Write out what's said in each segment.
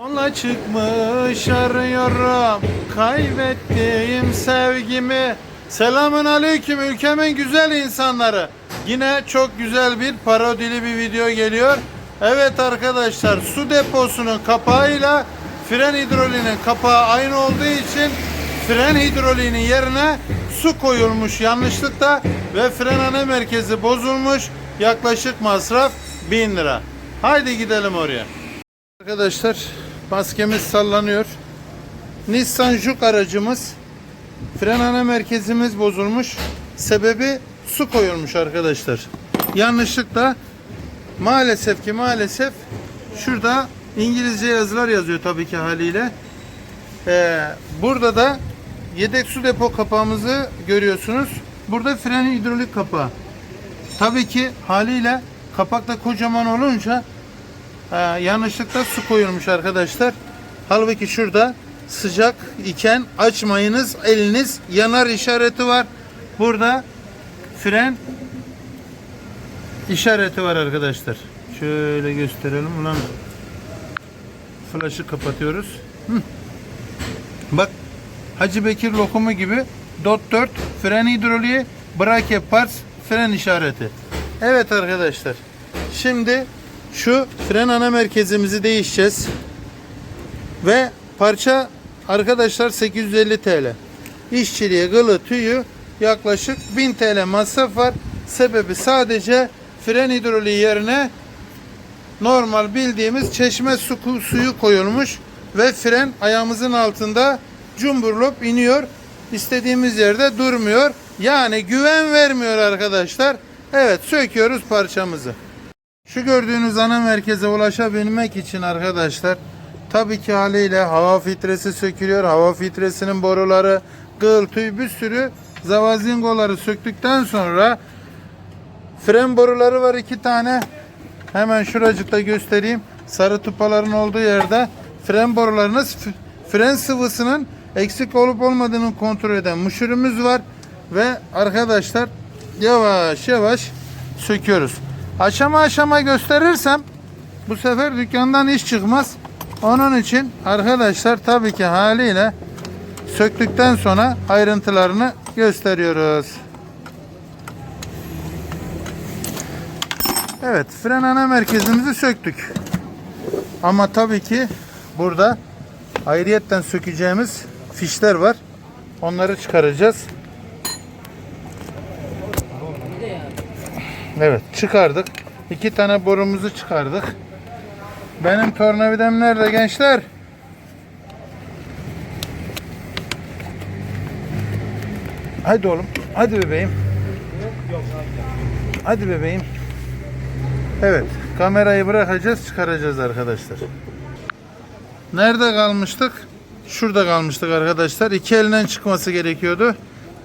Yola çıkmış arıyorum kaybettiğim sevgimi. Selamun aleyküm ülkemin güzel insanları. Yine çok güzel bir parodili bir video geliyor. Evet arkadaşlar su deposunun kapağıyla fren hidroliğinin kapağı aynı olduğu için fren hidroliğinin yerine su koyulmuş yanlışlıkla ve fren ana merkezi bozulmuş. Yaklaşık masraf 1000 lira. Haydi gidelim oraya. Arkadaşlar maskemiz sallanıyor. Nissan Juke aracımız fren ana merkezimiz bozulmuş. Sebebi su koyulmuş arkadaşlar. Yanlışlıkla maalesef ki maalesef şurada İngilizce yazılar yazıyor tabii ki haliyle. Ee, burada da yedek su depo kapağımızı görüyorsunuz. Burada fren hidrolik kapağı. Tabii ki haliyle kapak da kocaman olunca ee, yanlışlıkla su koyulmuş arkadaşlar. Halbuki şurada sıcak iken açmayınız eliniz yanar işareti var. Burada fren işareti var arkadaşlar. Şöyle gösterelim ulan. Flaşı kapatıyoruz. Hı. Bak Hacı Bekir lokumu gibi dot 4 fren hidroliği brake parts fren işareti. Evet arkadaşlar. Şimdi şu fren ana merkezimizi değişeceğiz. Ve parça arkadaşlar 850 TL. İşçiliğe gılı tüyü yaklaşık 1000 TL masraf var. Sebebi sadece fren hidroliği yerine normal bildiğimiz çeşme su, suyu koyulmuş ve fren ayağımızın altında cumburlop iniyor. İstediğimiz yerde durmuyor. Yani güven vermiyor arkadaşlar. Evet söküyoruz parçamızı. Şu gördüğünüz ana merkeze ulaşabilmek için arkadaşlar tabii ki haliyle hava filtresi sökülüyor. Hava filtresinin boruları, kıl, tüy bir sürü zavazingoları söktükten sonra fren boruları var iki tane. Hemen şuracıkta göstereyim. Sarı tupaların olduğu yerde fren borularınız f- fren sıvısının eksik olup olmadığını kontrol eden muşurumuz var. Ve arkadaşlar yavaş yavaş söküyoruz. Aşama aşama gösterirsem bu sefer dükkandan iş çıkmaz. Onun için arkadaşlar tabii ki haliyle söktükten sonra ayrıntılarını gösteriyoruz. Evet fren ana merkezimizi söktük. Ama tabii ki burada ayrıyetten sökeceğimiz fişler var. Onları çıkaracağız. Evet çıkardık. İki tane borumuzu çıkardık. Benim tornavidam nerede gençler? Hadi oğlum. Hadi bebeğim. Hadi bebeğim. Evet. Kamerayı bırakacağız çıkaracağız arkadaşlar. Nerede kalmıştık? Şurada kalmıştık arkadaşlar. İki elinden çıkması gerekiyordu.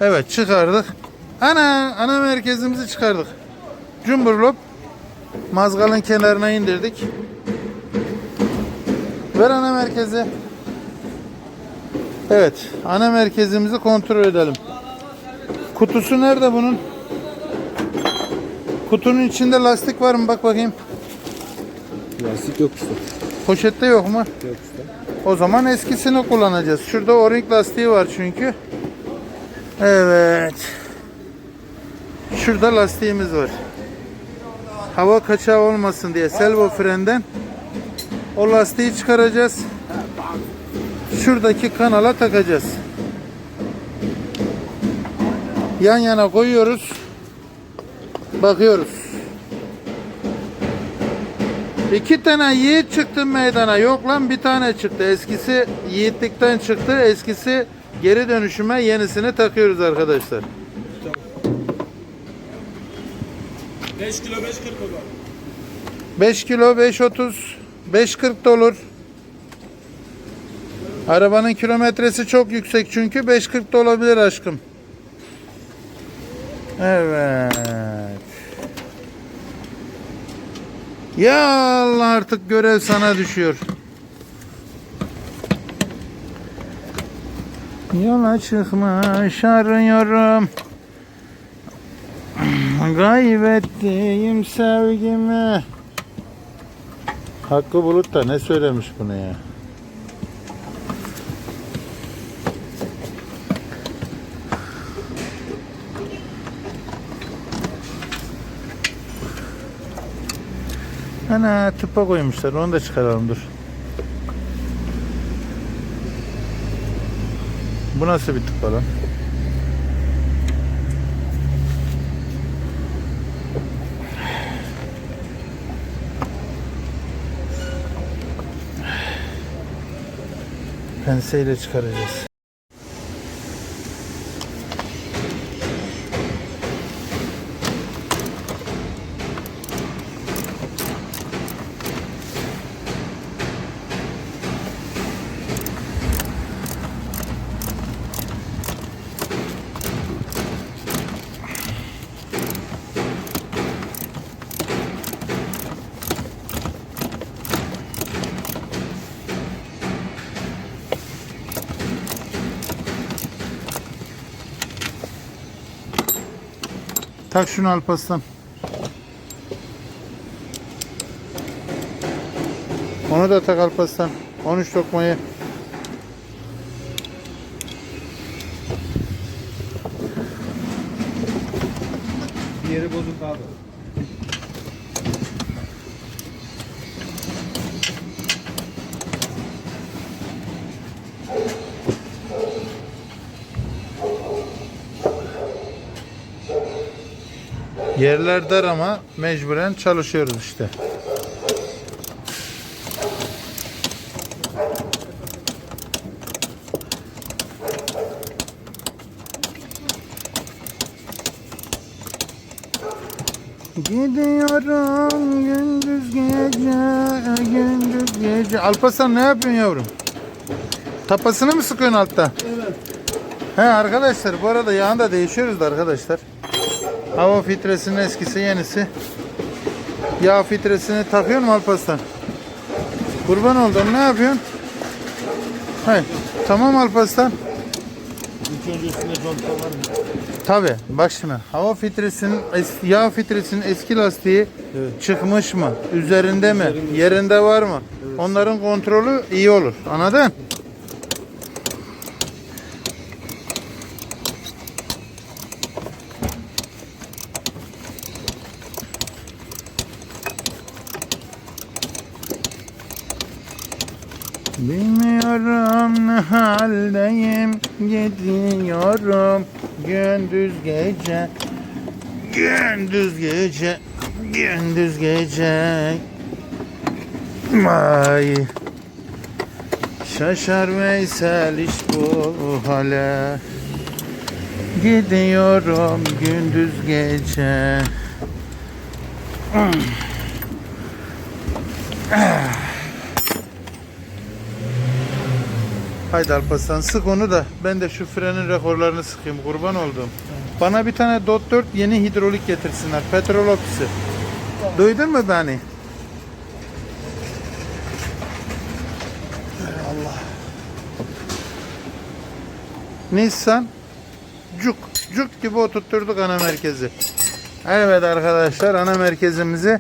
Evet çıkardık. Ana ana merkezimizi çıkardık. Cumburlop mazgalın kenarına indirdik. Ver ana merkezi. Evet, ana merkezimizi kontrol edelim. Kutusu nerede bunun? Kutunun içinde lastik var mı? Bak bakayım. Lastik yok usta. Poşette yok mu? Yok usta. O zaman eskisini kullanacağız. Şurada o-ring lastiği var çünkü. Evet. Şurada lastiğimiz var. Hava kaçağı olmasın diye servo frenden o lastiği çıkaracağız. Şuradaki kanala takacağız. Yan yana koyuyoruz. Bakıyoruz. İki tane yiğit çıktı meydana. Yok lan bir tane çıktı. Eskisi yiğitlikten çıktı. Eskisi geri dönüşüme yenisini takıyoruz arkadaşlar. 5 kilo 5 kırk olur. 5 kilo 5.30 5.40 da olur. Arabanın kilometresi çok yüksek çünkü 5.40 da olabilir aşkım. Evet. Ya Allah artık görev sana düşüyor. Yola çıkmış arıyorum. Kaybettiğim sevgimi Hakkı Bulut da ne söylemiş bunu ya? Ana tıpa koymuşlar. Onu da çıkaralım dur. Bu nasıl bir tıpa lan? Penseyle çıkaracağız. Tak şunu Alparslan. Onu da tak Alparslan. 13 lokmayı. Bir yeri bozuk abi. Yerler dar ama mecburen çalışıyoruz işte. Gidiyorum gündüz gece, gündüz gece. Alparslan ne yapıyorsun yavrum? Tapasını mı sıkıyorsun altta? Evet. He arkadaşlar bu arada yağını da değişiyoruz da arkadaşlar. Hava filtresinin eskisi yenisi. Yağ filtresini takıyor mu Alparslan? Kurban oldum ne yapıyorsun? Hayır. Tamam Alparslan. İlk conta var mı? Tabi bak şimdi hava filtresinin es- yağ filtresinin eski lastiği çıkmış mı? Üzerinde mi? Yerinde var mı? Onların kontrolü iyi olur. Anladın? Bilmiyorum ne haldeyim Gidiyorum. Gündüz gece Gündüz gece Gündüz gece. Vay. Şaşar Veysel iş bu hale. Gidiyorum gündüz gece Haydi Alparslan sık onu da ben de şu frenin rekorlarını sıkayım kurban olduğum. Bana bir tane Dot 4 yeni hidrolik getirsinler. Petrol ofisi. Duydun mu beni? Allah. Nissan cuk cuk gibi oturtturduk ana merkezi. Evet arkadaşlar ana merkezimizi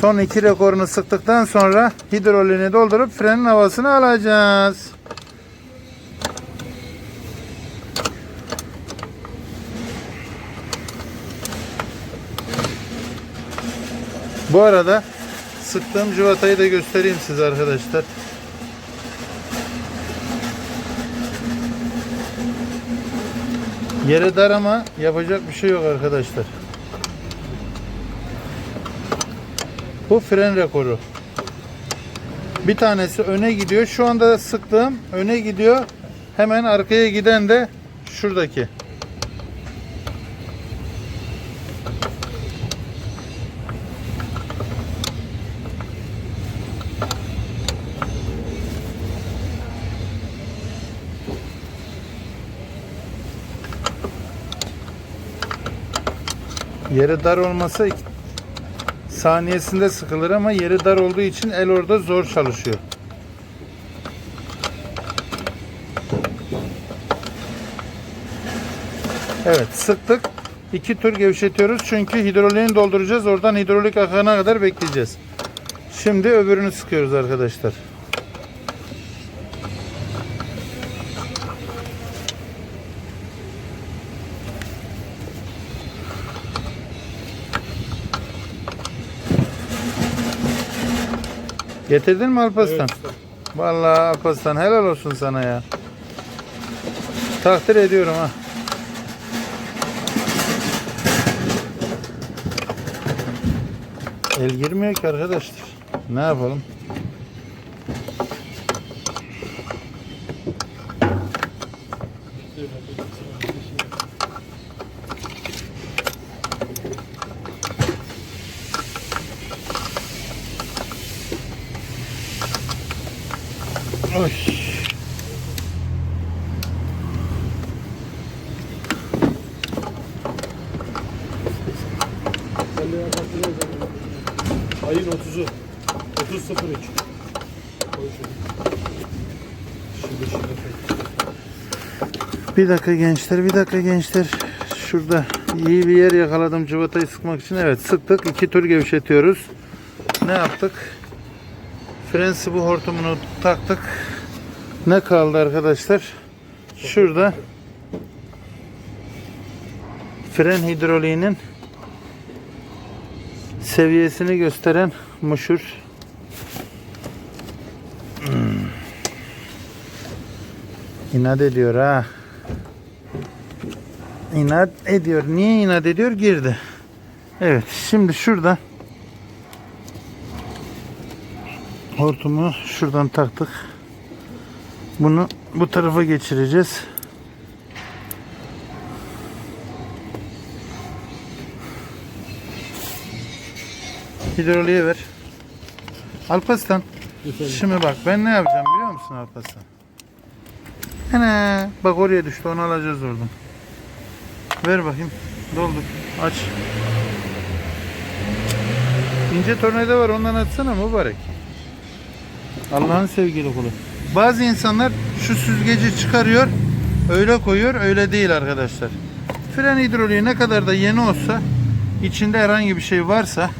son iki rekorunu sıktıktan sonra hidrolini doldurup frenin havasını alacağız. Bu arada sıktığım cıvatayı da göstereyim size arkadaşlar. Yeri dar ama yapacak bir şey yok arkadaşlar. Bu fren rekoru. Bir tanesi öne gidiyor. Şu anda sıktığım öne gidiyor. Hemen arkaya giden de şuradaki. Yeri dar olmasa saniyesinde sıkılır ama yeri dar olduğu için el orada zor çalışıyor. Evet sıktık. İki tur gevşetiyoruz çünkü hidroliğini dolduracağız. Oradan hidrolik akana kadar bekleyeceğiz. Şimdi öbürünü sıkıyoruz arkadaşlar. Getirdin mi Alparslan? Evet. Vallahi Alparslan helal olsun sana ya. Takdir ediyorum ha. El girmiyor ki arkadaşlar. Ne yapalım? Oy. Ayın 30'u. 30 03. Koy şunu. Şimdi şimdi. Bir dakika gençler, bir dakika gençler. Şurada iyi bir yer yakaladım cıvatayı sıkmak için. Evet sıktık. iki tur gevşetiyoruz. Ne yaptık? Fren sıvı hortumunu taktık. Ne kaldı arkadaşlar? Şurada fren hidroliğinin seviyesini gösteren muşur. Hmm. İnat ediyor ha. İnat ediyor. Niye inat ediyor? Girdi. Evet. Şimdi şurada hortumu şuradan taktık. Bunu bu tarafa geçireceğiz. Hidroliğe ver. Alparslan. Efendim. Şimdi bak ben ne yapacağım biliyor musun Alparslan? Ana bak oraya düştü onu alacağız oradan. Ver bakayım. Doldur. Aç. İnce tornavida var ondan açsana mübarek. Allah'ın sevgili kulu. Bazı insanlar şu süzgeci çıkarıyor, öyle koyuyor, öyle değil arkadaşlar. Fren hidroliği ne kadar da yeni olsa, içinde herhangi bir şey varsa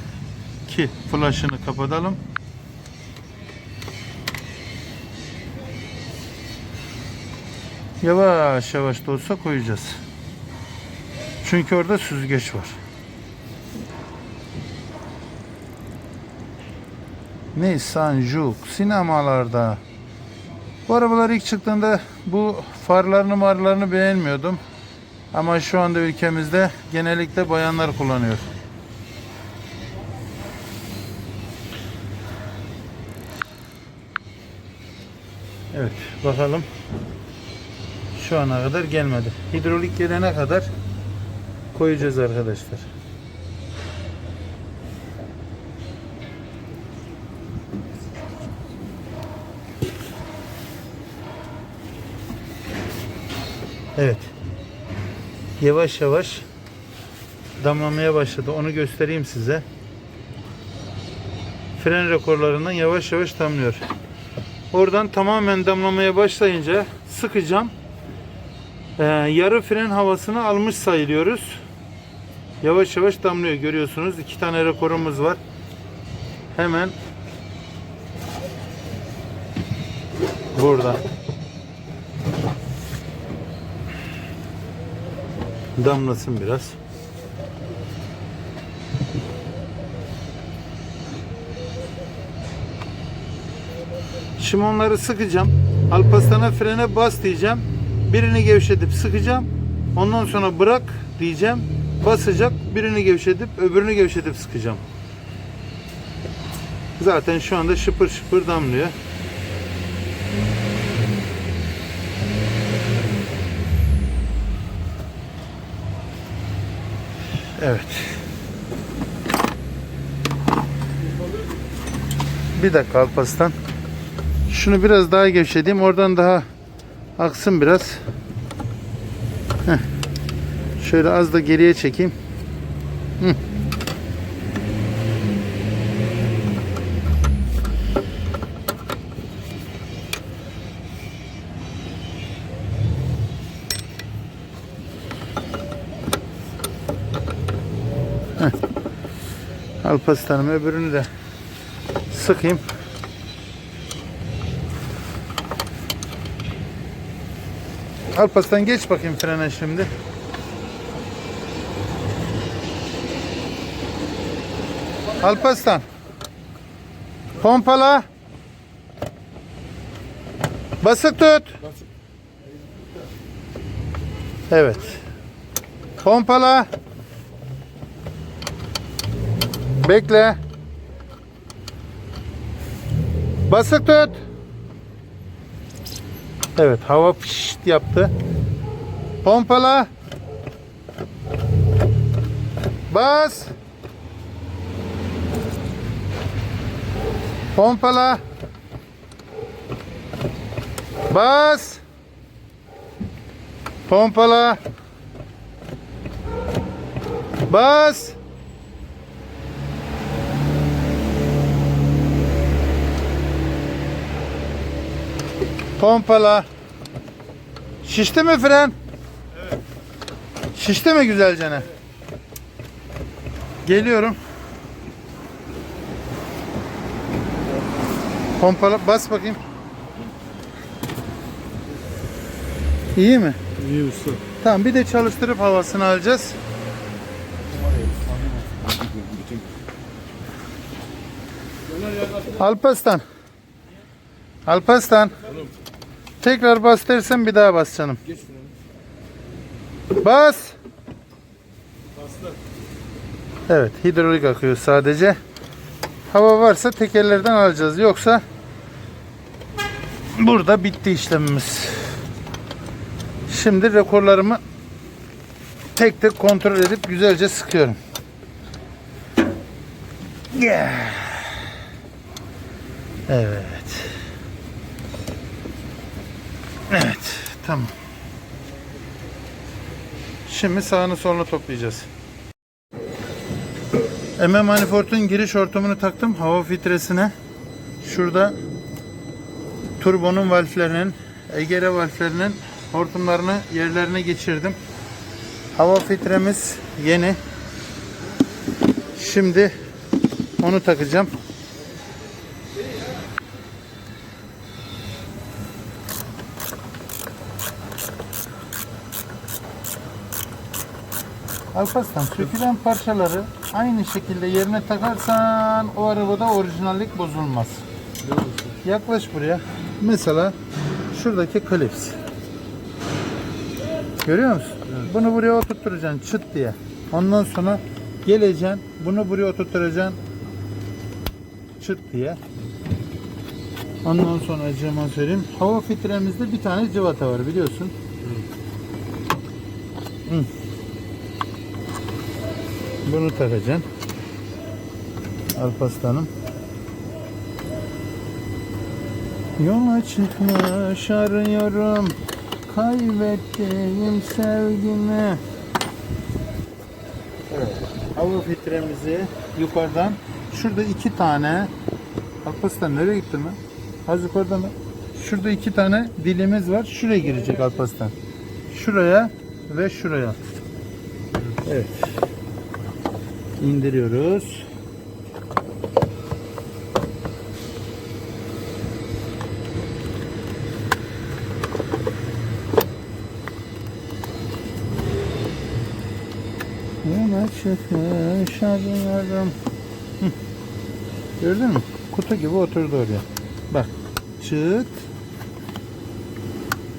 ki flaşını kapatalım. Yavaş yavaş da olsa koyacağız. Çünkü orada süzgeç var. Nissan Juke sinemalarda. Bu arabalar ilk çıktığında bu farlarını marlarını beğenmiyordum. Ama şu anda ülkemizde genellikle bayanlar kullanıyor. Evet bakalım. Şu ana kadar gelmedi. Hidrolik gelene kadar koyacağız arkadaşlar. Evet. Yavaş yavaş damlamaya başladı. Onu göstereyim size. Fren rekorlarından yavaş yavaş damlıyor. Oradan tamamen damlamaya başlayınca sıkacağım. Ee, yarı fren havasını almış sayılıyoruz. Yavaş yavaş damlıyor görüyorsunuz. İki tane rekorumuz var. Hemen burada. Damlasın biraz. Şimdi onları sıkacağım. Alparslan'a frene bas diyeceğim. Birini gevşetip sıkacağım. Ondan sonra bırak diyeceğim. Basacak. Birini gevşetip öbürünü gevşetip sıkacağım. Zaten şu anda şıpır şıpır damlıyor. Evet. Bir dakika Alparslan. Şunu biraz daha gevşeteyim. Oradan daha aksın biraz. Heh. Şöyle az da geriye çekeyim. Hı. Alparslan'ım öbürünü de sıkayım. Alparslan geç bakayım frene şimdi. Alparslan. Pompala. Basık tut. Evet. Pompala. Bekle. Basık tut. Evet hava fışt yaptı. Pompala. Bas. Pompala. Bas. Pompala. Bas. Pompala. Şişti mi fren? Şişti mi güzelce ne? Geliyorum. Pompala bas bakayım. İyi mi? İyi usta. Tamam bir de çalıştırıp havasını alacağız. Alpaslan. Alpaslan. Tekrar bas dersen bir daha bas canım. Geç. Bas. Bastı. Evet hidrolik akıyor sadece. Hava varsa tekerlerden alacağız. Yoksa burada bitti işlemimiz. Şimdi rekorlarımı tek tek kontrol edip güzelce sıkıyorum. Yeah. Evet. Evet. Tamam. Şimdi sağını solunu toplayacağız. MM Manifold'un giriş hortumunu taktım hava filtresine. Şurada turbonun valflerinin, egere valflerinin hortumlarını yerlerine geçirdim. Hava filtremiz yeni. Şimdi onu takacağım. Alparslan sökülen parçaları aynı şekilde yerine takarsan o arabada orijinallik bozulmaz. Yaklaş buraya. Mesela şuradaki klips. Görüyor musun? Bunu buraya oturtturacaksın çıt diye. Ondan sonra geleceksin bunu buraya oturtturacaksın çıt diye. Ondan sonra acıma söyleyeyim. Hava filtremizde bir tane cıvata var biliyorsun. Hı. Bunu takacaksın. Alpaslanım. Yola çıkmış arıyorum kaybettiğim sevgimi. Evet. Hava filtremizi yukarıdan şurada iki tane Alpaslan nereye gittin lan? Az yukarıda mı? Şurada iki tane dilimiz var. Şuraya girecek Alpaslan. Şuraya ve şuraya. Evet. İndiriyoruz. Yola çıkmış. Hı. Gördün mü? Kutu gibi oturdu oraya. Bak. Çıt.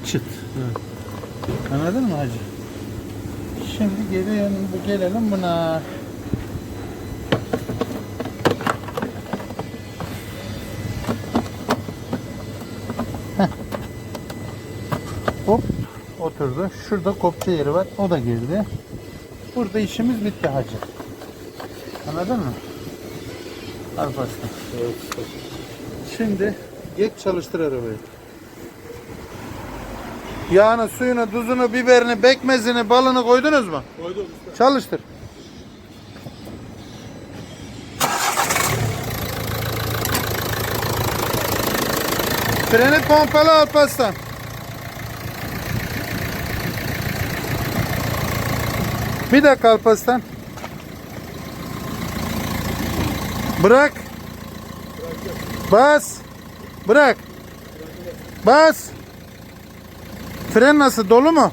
Çıt. Anladın mı hacı? Şimdi gelelim, gelelim buna. Heh. Hop oturdu. Şurada kopça yeri var. O da girdi. Burada işimiz bitti hacı. Anladın mı? Alparslan. Evet usta. Şimdi geç çalıştır arabayı. Yağını, suyunu, tuzunu, biberini, bekmezini, balını koydunuz mu? Koydum usta. Çalıştır. Freni pompalı Alparslan. Bir dakika Alparslan. Bırak. Bas. Bırak. Bas. Fren nasıl? Dolu mu?